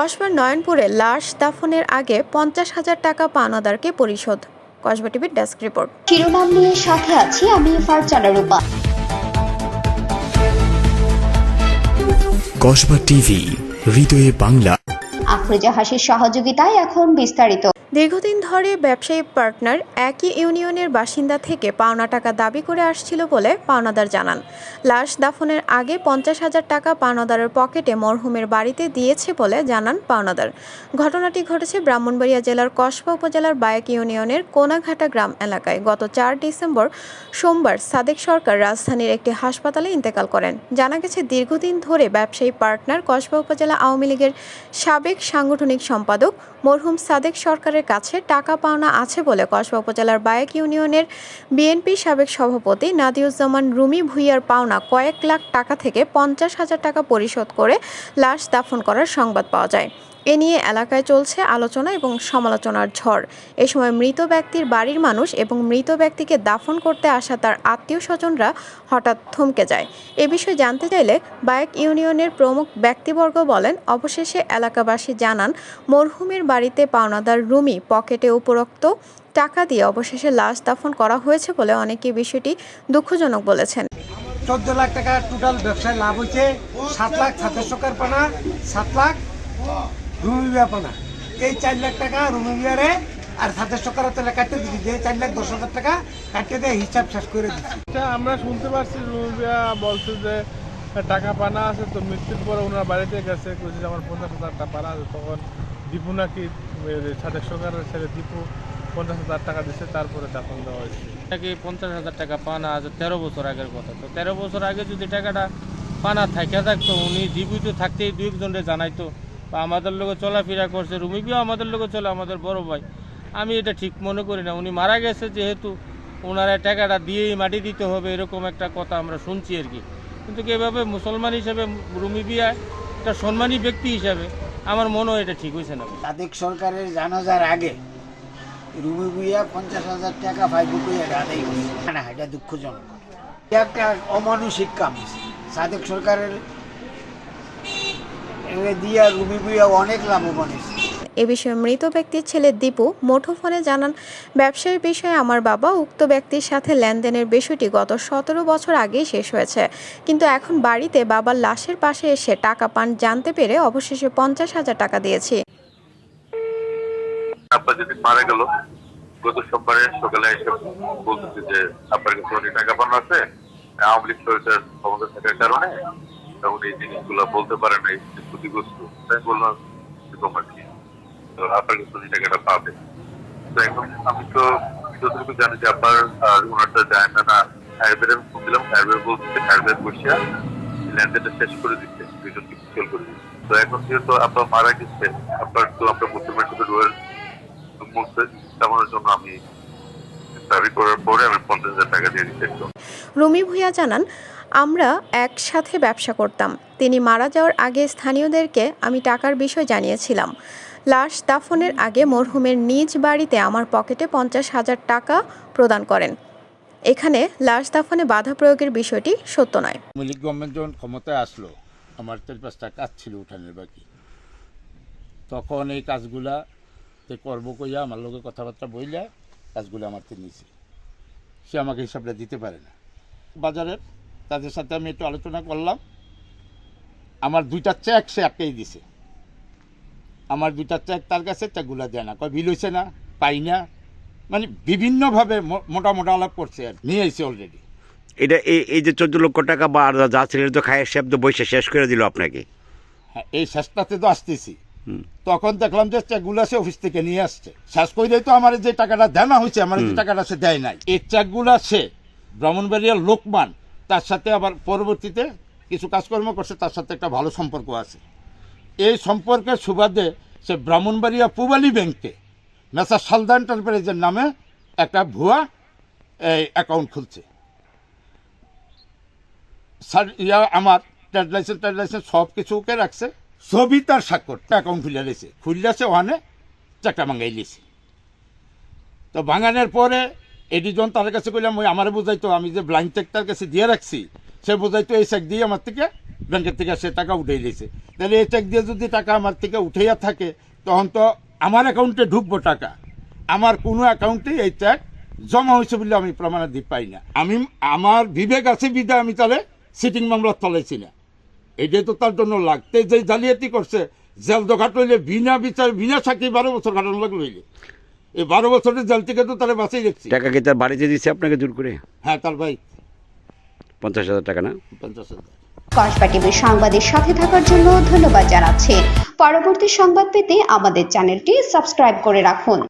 কসবার নয়নপুরে লাশ দাফনের আগে পঞ্চাশ হাজার টাকা পানাদারকে পরিশোধ। কসবা টিভির ডেস্ক রিপোর্ট। শিরোনাম নিয়ে সাথে আছি আমি ফারজানা রূপা। কসবা টিভি হৃদয়ে বাংলা। আফরোজা হাসির সহযোগিতায় এখন বিস্তারিত। দীর্ঘদিন ধরে ব্যবসায়ী পার্টনার একই ইউনিয়নের বাসিন্দা থেকে পাওনা টাকা দাবি করে আসছিল বলে পাওনাদার জানান। লাশ দাফনের আগে পঞ্চাশ হাজার টাকা পাওনাদারের পকেটে মরহুমের বাড়িতে দিয়েছে বলে জানান পাওনাদার। ঘটনাটি ঘটেছে ব্রাহ্মণবাড়িয়া জেলার কসবা উপজেলার বায়াক ইউনিয়নের কোনাঘাটা গ্রাম এলাকায়। গত চার ডিসেম্বর সোমবার সাদেক সরকার রাজধানীর একটি হাসপাতালে ইন্তেকাল করেন। জানা গেছে, দীর্ঘদিন ধরে ব্যবসায়ী পার্টনার কসবা উপজেলা আওয়ামী লীগের সাবেক সাংগঠনিক সম্পাদক মরহুম সাদেক সরকারের কাছে টাকা পাওনা আছে বলে কসবা উপজেলার বায়েক ইউনিয়নের বিএনপি সাবেক সভাপতি নাদিউজ্জামান রুমি ভুইয়ার পাওনা কয়েক লাখ টাকা থেকে পঞ্চাশ হাজার টাকা পরিশোধ করে লাশ দাফন করার সংবাদ পাওয়া যায়। এ নিয়ে এলাকায় চলছে আলোচনা এবং সমালোচনার ঝড়। এ সময় মৃত ব্যক্তির বাড়ির মানুষ এবং মৃত ব্যক্তিকে দাফন করতে আসা তার আত্মীয় স্বজনরা হঠাৎ থমকে যায়। এ বিষয়ে জানতে চাইলে বায়েক ইউনিয়নের প্রমুখ ব্যক্তিবর্গ বলেন, অবশেষে এলাকাবাসী জানান, মরহুমের বাড়িতে পাওনাদার রুমি পকেটে উপরোক্ত টাকা দিয়ে অবশেষে লাশ দাফন করা হয়েছে বলে অনেকে বিষয়টি দুঃখজনক বলেছেন। চোদ্দ লাখ টাকা টোটাল ব্যবসায় লাভ হয়েছে, সাত লাখ ছাত্র সরকার পানা, সাত লাখ রুমি বিয়া পানা এই চার লাখ টাকা রুমি বিয়ারে আর ছাত্র সরকার তাহলে কাটতে দিচ্ছি যে চার লাখ দশ হাজার টাকা কাটতে দিয়ে হিসাব শেষ করে দিচ্ছি আমরা শুনতে পারছি রুমিয়া বলছে যে টাকা পানা আছে তো মৃত্যুর পরে ওনার বাড়িতে গেছে। কইছে যে আমার পঞ্চাশ হাজার টাকা পানা আছে। তখন দীপু নাকি সাদেক সরকারের ছেলে দীপু পঞ্চাশ হাজার টাকা দিছে তারপরে দাফন দেওয়া হয়েছে। নাকি পঞ্চাশ হাজার টাকা পানা আছে? তেরো বছর আগের কথা। তো তেরো বছর আগে যদি টাকাটা পানা থাকে থাকতো উনি জীবিত থাকতেই দুই একজনকে জানাইতো। বা আমাদের লোকে চলাফেরা করছে, রুমিবিও আমাদের লোকে চলে, আমাদের বড় ভাই। আমি এটা ঠিক মনে করি না। উনি মারা গেছে যেহেতু ওনারা টাকাটা দিয়েই মাটি দিতে হবে এরকম একটা কথা আমরা শুনছি আর কি। কিন্তু এভাবে মুসলমান হিসেবে রুমি বিয়া একটা সম্মানী ব্যক্তি হিসাবে আমার মনে হয় এটা ঠিক হয়েছে না। সাদেক সরকারের জানাজার আগে রুমি বুইয়া পঞ্চাশ হাজার টাকা ফাইভ আদায় এটা দুঃখজনক। একটা অমানুষিক কাম। সাদেক সরকারের দিয়া রুমি বুইয়া অনেক লাভবান হয়েছে। এ বিষয়ে মৃত ব্যক্তির ছেলে দীপু মুঠোফোনে জানান ব্যবসায়ীর বিষয়ে আমার বাবা উক্ত ব্যক্তির সাথে লেনদেনের বিষয়টি গত সতেরো বছর আগেই শেষ হয়েছে। কিন্তু এখন বাড়িতে বাবার লাশের পাশে এসে টাকা পান জানতে পেরে অবশেষে পঞ্চাশ হাজার টাকা দিয়েছি। আব্বা যেদিন মারা গেল গত সোমবারে সকালে এসে বলতেছে যে আপনার কাছে টাকা পান আছে আওয়ামী লীগ সরকার ক্ষমতা থাকার কারণে তখন এই জিনিসগুলো বলতে পারে না, এই ক্ষতিগ্রস্ত। তাই বললাম এরকম আর কি? আপনার অনেক টাকাটা পাবে। তো এখন আমি তো যতটুকু জানি যে আপনার, আর ওনারটা যায় না না হায়ারবের আমি ফোন দিলাম। বলছে হায়ারবের বসিয়া লেনদেনটা শেষ করে দিচ্ছে দুজনকে ফেল করে দিচ্ছে। তো এখন যেহেতু আপনার মারা গেছে, আপনার তো আপনার মুসলমান সাথে রোয়েল তেমনের জন্য আমি দাবি করার পরে আমি পঞ্চাশ হাজার টাকা দিয়ে একদম রুমি ভূঁইয়া জানান আমরা একসাথে ব্যবসা করতাম। তিনি মারা যাওয়ার আগে স্থানীয়দেরকে আমি টাকার বিষয় জানিয়েছিলাম। লাশ দাফনের আগে মরহুমের নিজ বাড়িতে আমার পকেটে পঞ্চাশ হাজার টাকা প্রদান করেন। এখানে লাশ দাফনে বাধা প্রয়োগের বিষয়টি সত্য নয়। আওয়ামী লীগ গভর্নমেন্ট যখন ক্ষমতায় আসলো আমার চার পাঁচটা কাজ ছিল উঠানের বাকি। তখন এই কাজগুলা তে করব কইয়া আমার লোকের কথাবার্তা বইলা কাজগুলো আমার তে নিয়েছে। সে আমাকে হিসাবটা দিতে পারে না। বাজারের তাদের সাথে আমি একটু আলোচনা করলাম। আমার দুইটা চেক সে একটাই দিছে। আমার দুইটা চেক তার কাছে চেকগুলো দেয় না। কয় বিল হয়েছে না? পাই না? মানে বিভিন্নভাবে মোটা মোটা আলাপ করছে আর নিয়ে আইছে অলরেডি এটা এই এই যে চোদ্দ লক্ষ টাকা বা যা ছিল তো খায়ের শব্দ বসে শেষ করে দিল আপনাকে। হ্যাঁ এই শেষটাতে তো আসতেছি। তখন দেখলাম যে চেকগুলো সে অফিস থেকে নিয়ে আসছে। শেষ করে তো আমার যে টাকাটা দেনা হয়েছে আমার যে টাকাটা সে দেয় নাই। এই চেকগুলো সে ব্রাহ্মণবাড়িয়ার লোকমান তার সাথে আবার পরবর্তীতে কিছু কাজকর্ম করছে তার সাথে একটা ভালো সম্পর্ক আছে। এই সম্পর্কের সুবাদে সে ব্রাহ্মণবাড়িয়া পুবালি ব্যাংকে মেসার সালদা এন্টারপ্রাইজের নামে একটা ভুয়া এই অ্যাকাউন্ট খুলছে। স্যার ইয়া আমার ট্রেড লাইসেন্স ট্রেড লাইসেন্স সব কিছু ওকে রাখছে। ছবি তার স্বাক্ষর অ্যাকাউন্ট খুলে রেছে খুললেছে ওখানে, চারটা ভাঙাই লিছে। তো ভাঙানোর পরে এটি যখন তার কাছে কইলাম, ওই আমার বুঝাইতো, আমি যে ব্লাইন্ড চেক তার কাছে দিয়ে রাখছি, সে বুঝাইতো এই চেক দিয়ে আমার থেকে ব্যাংকের থেকে সে টাকা উঠে দিয়েছে। তাহলে এই চেক দিয়ে যদি টাকা আমার থেকে উঠাইয়া থাকে, তখন তো আমার অ্যাকাউন্টে ঢুকবো টাকা। আমার কোনো অ্যাকাউন্টে এই চেক জমা হয়েছে বলে আমি প্রমাণ প্রমাণাদি পাই না। আমি, আমার বিবেক আছে বিদায় আমি তাহলে সিটিং মামলা তলাইছি না। এটাই তো তার জন্য লাগতে যে জালিয়াতি করছে জেল দোঘাট হইলে বিনা বিচার বিনা সাক্ষী বারো বছর কাটানো লাগল হইলে। এই বারো বছরের জেল থেকে তো তারা বাঁচিয়ে রেখছি। টাকা কি তার বাড়িতে দিচ্ছে আপনাকে জোর করে? হ্যাঁ তার ভাই। পঞ্চাশ হাজার টাকা না? পঞ্চাশ হাজার। কসবা টিভির সংবাদের সাথে থাকার জন্য ধন্যবাদ জানাচ্ছি। পরবর্তী সংবাদ পেতে আমাদের চ্যানেলটি সাবস্ক্রাইব করে রাখুন।